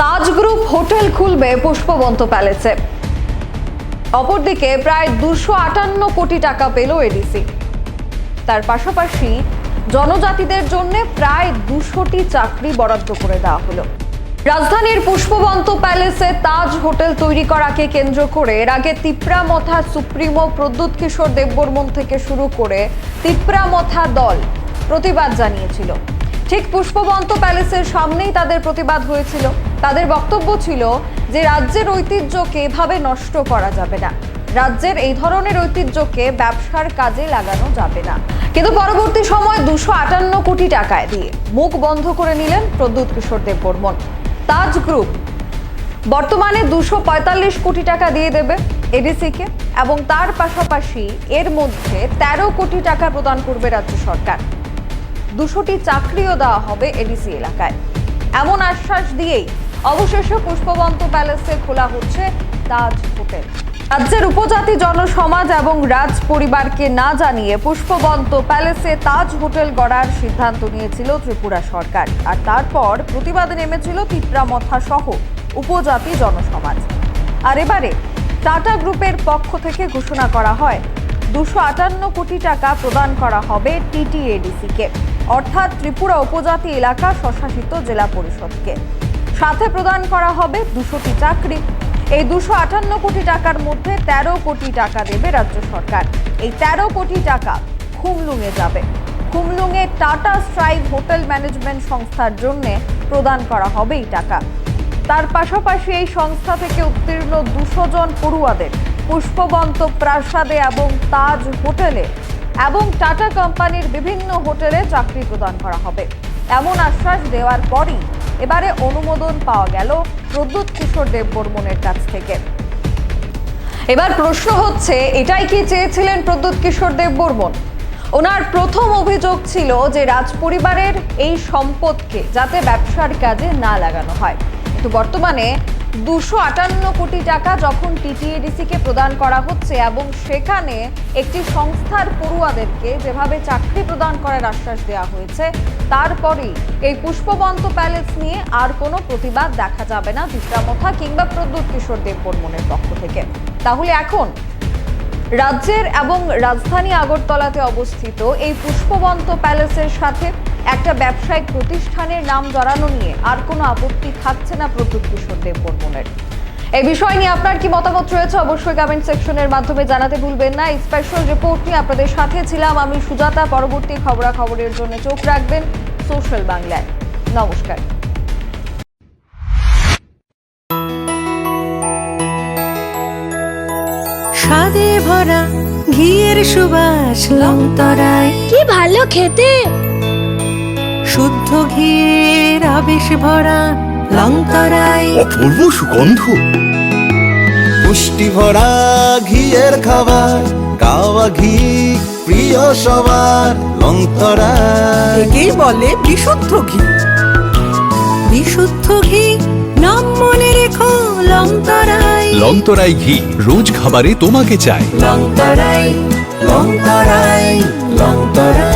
তাজ group hotel খুলবে পুষ্পবন্ত প্যালেসে। অপরদিকে প্রায় দুশো আটান্ন কোটি টাকা পেল এডিসি। তার পাশাপাশি জনজাতিদের জন্য প্রায় দুশোটি চাকরি বরাদ্দ করে দেওয়া হলো। রাজধানীর পুষ্পবন্ত প্যালেসে তাজ হোটেল তৈরি করাকে কেন্দ্র করে এর আগে তিপ্রামথা সুপ্রিমো প্রদ্যুৎ কিশোর দেববর্মন থেকে শুরু করে তিপ্রামথা দল প্রতিবাদ জানিয়েছিল। ঠিক পুষ্পবন্ত প্যালেসের সামনেই তাদের প্রতিবাদ হয়েছিল। তাদের বক্তব্য ছিল যে রাজ্যের ঐতিহ্যকে এভাবে নষ্ট করা যাবে না। রাজ্যের এই ধরনের ঐতিহ্যকে ব্যবসার কাজে লাগানো যাবে না। কিন্তু পরবর্তী সময় দুশো আটান্ন কোটি টাকায় দিয়ে মুখ বন্ধ করে নিলেন প্রদ্যুৎ কিশোর দেববর্মন। তাজ গ্রুপ বর্তমানে দুশো পঁয়তাল্লিশ কোটি টাকা দিয়ে দেবে এডিসিকে এবং তার পাশাপাশি এর মধ্যে তেরো কোটি টাকা প্রদান করবে রাজ্য সরকার। দুশোটি চাকরিও দেওয়া হবে এডিসি এলাকায়। এমন আশ্বাস দিয়েই অবশেষে পুষ্পবন্ত প্যালেসে খোলা হচ্ছে তাজ হোটেল। রাজ্যের উপজাতি জনসমাজ এবং রাজ পরিবারকে না জানিয়ে পুষ্পবন্ত প্যালেসে তাজ হোটেল গড়ার সিদ্ধান্ত নিয়েছিল ত্রিপুরা সরকার। আর তারপর প্রতিবাদে নেমেছিল তিপ্রামথা সহ উপজাতি জনসমাজ। আর এবারে টাটা গ্রুপের পক্ষ থেকে ঘোষণা করা হয়, দুশো আটান্ন কোটি টাকা প্রদান করা হবে টিটিএডিসিকে। অর্থাৎ ত্রিপুরা উপজাতি এলাকা স্বশাসিত জেলা পরিষদকে। সাথে প্রদান করা হবে দুশোটি চাকরি। এই দুশো আটান্ন কোটি টাকার মধ্যে তেরো কোটি টাকা দেবে রাজ্য সরকার। এই তেরো কোটি টাকা খুমলুঙে যাবে। খুমলুঙে টাটা স্ট্রাইভ হোটেল ম্যানেজমেন্ট সংস্থার জন্য প্রদান করা হবে এই টাকা। তার পাশাপাশি এই সংস্থা থেকে উত্তীর্ণ দুশো জন পড়ুয়াদের পুষ্পবন্ত প্রাসাদে এবং তাজ হোটেলে এবং টাটা কোম্পানির বিভিন্ন হোটেলে চাকরি প্রদান করা হবে। এমন আশ্বাস দেওয়ার পরই এবারে অনুমোদন পাওয়া গেল প্রদ্যুৎ কিশোর দেববর্মনের কাছ থেকে। এবার প্রশ্ন হচ্ছে, এটাই কি চেয়েছিলেন প্রদ্যুৎ কিশোর দেববর্মন ওনার প্রথম অভিযোগ ছিল যে রাজ পরিবারের এই সম্পদকে যাতে ব্যবসার কাজে না লাগানো হয়। কিন্তু বর্তমানে দুশো আটান্ন কোটি টাকা যখন টিটিএডিসিকে প্রদান করা হচ্ছে এবং সেখানে একটি সংস্থার পড়ুয়াদেরকে যেভাবে চাকরি প্রদান করার আশ্বাস দেওয়া হয়েছে, তারপরেই এই পুষ্পবন্ত প্যালেস নিয়ে আর কোনো প্রতিবাদ দেখা যাবে না বিক্রামথা কিংবা প্রদ্যুৎ কিশোর দেববর্মনের পক্ষ থেকে। তাহলে এখন রাজ্যের এবং রাজধানী আগরতলাতে অবস্থিত এই পুষ্পবন্ত প্যালেসের সাথে একটা ব্যবসায়িক প্রতিষ্ঠানের নাম জড়ানো নিয়ে আর কোনো আপত্তি থাকছে না প্রদ্যুৎ কিশোর দেববর্মনের এই বিষয় নিয়ে আপনার কি মতামত রয়েছে অবশ্যই কমেন্ট সেকশনের মাধ্যমে জানাতে ভুলবেন না। স্পেশাল রিপোর্ট নিয়ে আপনাদের সাথে ছিলাম আমি সুজাতা। পরবর্তী খবরাখবরের জন্য চোখ রাখবেন সোশ্যাল বাংলায়। নমস্কার। স্বাদে ভরা ঘিয়ের সুবাস লংতরায় কি ভালো খেতে! শুদ্ধ ঘিয়ের আবেশ ভরা লংতরায় অপূর্ব সুগন্ধ। পুষ্টি ভরা ঘিয়ের খাবার গাওয়া ঘি প্রিয় সবার লংতরা একেই বলে বিশুদ্ধ ঘি। বিশুদ্ধ ঘি নাম মনে রেখো লংতরায় লংতরাই ঘি রোজ খাবারে তোমাকে চাই। লংতরায় লংতরাই লংতরাই